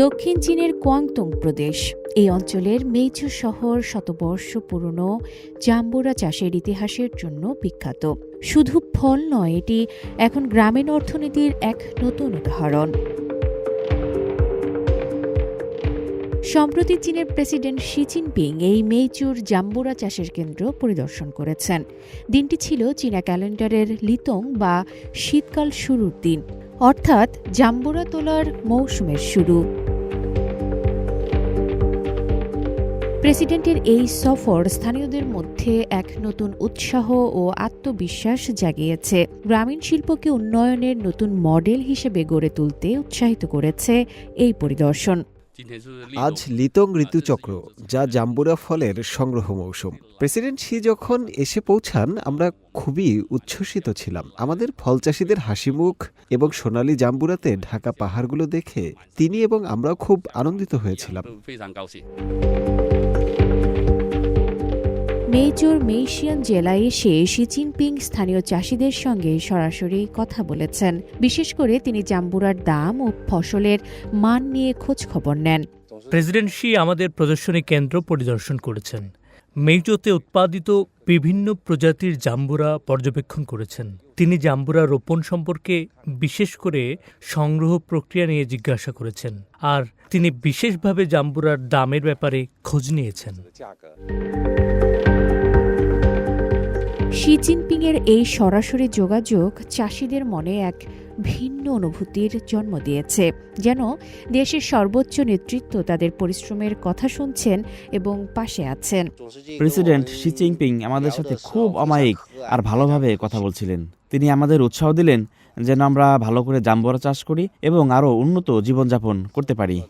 দক্ষিণ চীনের কোয়াংতং প্রদেশ। এই অঞ্চলের মেইচু শহর শতবর্ষ পুরনো জাম্বুরা চাষের ইতিহাসের জন্য বিখ্যাত। শুধু ফল নয়, এটি এখন গ্রামীণ অর্থনীতির এক নতুন উদাহরণ। সম্প্রতি চীনের প্রেসিডেন্ট শি জিনপিং এই মেইচুর জাম্বুরা চাষের কেন্দ্র পরিদর্শন করেছেন। দিনটি ছিল চীনা ক্যালেন্ডারের লিতং বা শীতকাল শুরুর দিন। অর্থাৎ জাম্বুরা তোলার মৌসুমের শুরু। প্রেসিডেন্টের এই সফর স্থানীয়দের মধ্যে এক নতুন উৎসাহ ও আত্মবিশ্বাস জাগিয়েছে। গ্রামীণ শিল্পকে উন্নয়নের নতুন মডেল হিসেবে গড়ে তুলতে উৎসাহিত করেছে এই পরিদর্শন। আজ লিতং ঋতুচক্র, যা জাম্বুরা ফলের সংগ্রহ মৌসুম। প্রেসিডেন্ট শি যখন এসে পৌঁছান, আমরা খুবই উচ্ছ্বসিত ছিলাম। আমাদের ফল চাষিদের হাসিমুখ এবং সোনালী জাম্বুরাতে ঢাকা পাহাড়গুলো দেখে তিনি এবং আমরাও খুব আনন্দিত হয়েছিলাম। মেইচোর মেইশিয়ান জেলায় এসে শি জিনপিং স্থানীয় চাষিদের সঙ্গে সরাসরি কথা বলেছেন। বিশেষ করে তিনি জাম্বুরার দাম ও ফসলের মান নিয়ে খোঁজ খবর নেন। প্রেসিডেন্ট শি আমাদের প্রদর্শনী কেন্দ্র পরিদর্শন করেছেন। মেইজোতে উৎপাদিত বিভিন্ন প্রজাতির জাম্বুরা পর্যবেক্ষণ করেছেন। তিনি জাম্বুরা রোপণ সম্পর্কে বিশেষ করে সংগ্রহ প্রক্রিয়া নিয়ে জিজ্ঞাসা করেছেন। আর তিনি বিশেষভাবে জাম্বুরার দামের ব্যাপারে খোঁজ নিয়েছেন। শি জিনপিংয়ের এই সরাসরি যোগাযোগ চাষিদের মনে এক ভিন্ন অনুভূতির জন্ম দিয়েছে। যেন দেশের সর্বোচ্চ নেতৃত্ব তাদের পরিশ্রমের কথা শুনছেন এবং পাশে আছেন। প্রেসিডেন্ট শি জিনপিং আমাদের সাথে খুব অমায়িক আর ভালোভাবে কথা বলছিলেন। তিনি আমাদের উৎসাহ দিলেন যেন আমরা ভালো করে জাম্বরা চাষ করি এবং আরও উন্নত জীবনযাপন করতে পারি।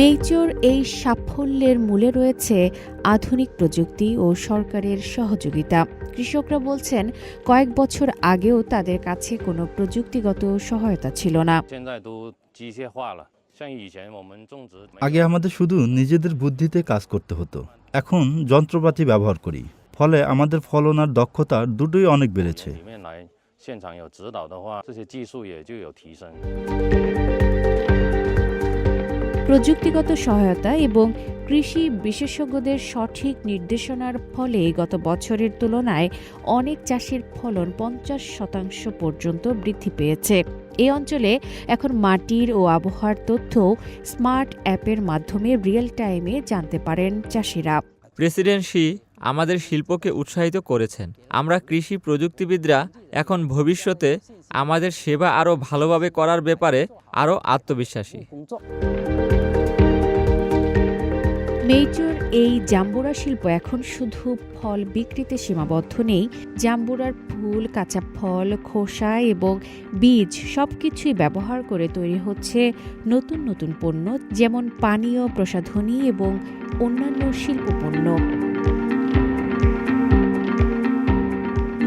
মেইচোর এই সাফল্যের মূলে রয়েছে আধুনিক প্রযুক্তি ও সরকারের সহযোগিতা। কৃষকরা বলছেন, কয়েক বছর আগেও তাদের কাছে কোনো প্রযুক্তিগত সহায়তা ছিল না। আগে আমাদের শুধু নিজেদের বুদ্ধিতে কাজ করতে হতো। এখন যন্ত্রপাতি ব্যবহার করি। ফলে আমাদের ফলন আর দক্ষতা দুটোই অনেক বেড়েছে। প্রযুক্তিগত সহায়তা এবং কৃষি বিশেষজ্ঞদের সঠিক নির্দেশনার ফলে গত বছরের তুলনায় অনেক চাষের ফলন পঞ্চাশ শতাংশ পর্যন্ত বৃদ্ধি পেয়েছে। এই অঞ্চলে এখন মাটির ও আবহাওয়ার তথ্য স্মার্ট অ্যাপের মাধ্যমে রিয়েল টাইমে জানতে পারেন চাষিরা। প্রেসিডেন্সি আমাদের শিল্পকে উৎসাহিত করেছেন। আমরা কৃষি প্রযুক্তিবিদরা এখন ভবিষ্যতে আমাদের সেবা আরও ভালোভাবে করার ব্যাপারে আরও আত্মবিশ্বাসী। মেইচুর এই জাম্বুরা শিল্প এখন শুধু ফল বিক্রিতে সীমাবদ্ধ নেই। জাম্বুরার ফুল, কাঁচা ফল, খোসা এবং বীজ সব কিছুই ব্যবহার করে তৈরি হচ্ছে নতুন নতুন পণ্য, যেমন পানীয় প্রসাধনী এবং অন্যান্য শিল্প পণ্য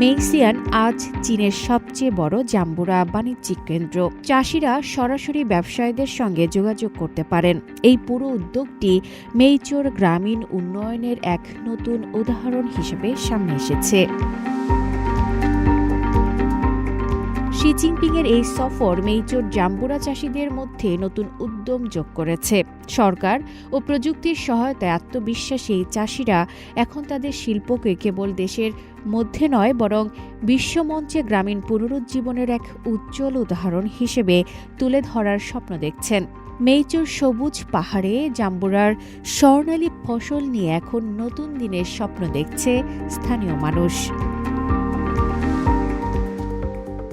মেইসিয়ান আজ চীনের সবচেয়ে বড় জাম্বুরা বাণিজ্যিক কেন্দ্র। চাষিরা সরাসরি ব্যবসায়ীদের সঙ্গে যোগাযোগ করতে পারেন। এই পুরো উদ্যোগটি মেইচোর গ্রামীণ উন্নয়নের এক নতুন উদাহরণ হিসেবে সামনে এসেছে। জিনপিংয়ের এই সফর মেইচোর জাম্বুরা চাষিদের মধ্যে নতুন উদ্যম যোগ করেছে। সরকার ও প্রযুক্তির সহায়তায় আত্মবিশ্বাসী এই চাষিরা এখন তাদের শিল্পকে কেবল দেশের মধ্যে নয়, বরং বিশ্বমঞ্চে গ্রামীণ পুনরুজ্জীবনের এক উজ্জ্বল উদাহরণ হিসেবে তুলে ধরার স্বপ্ন দেখছেন। মেইচোর সবুজ পাহাড়ে জাম্বুরার স্বর্ণালী ফসল নিয়ে এখন নতুন দিনের স্বপ্ন দেখছে স্থানীয় মানুষ।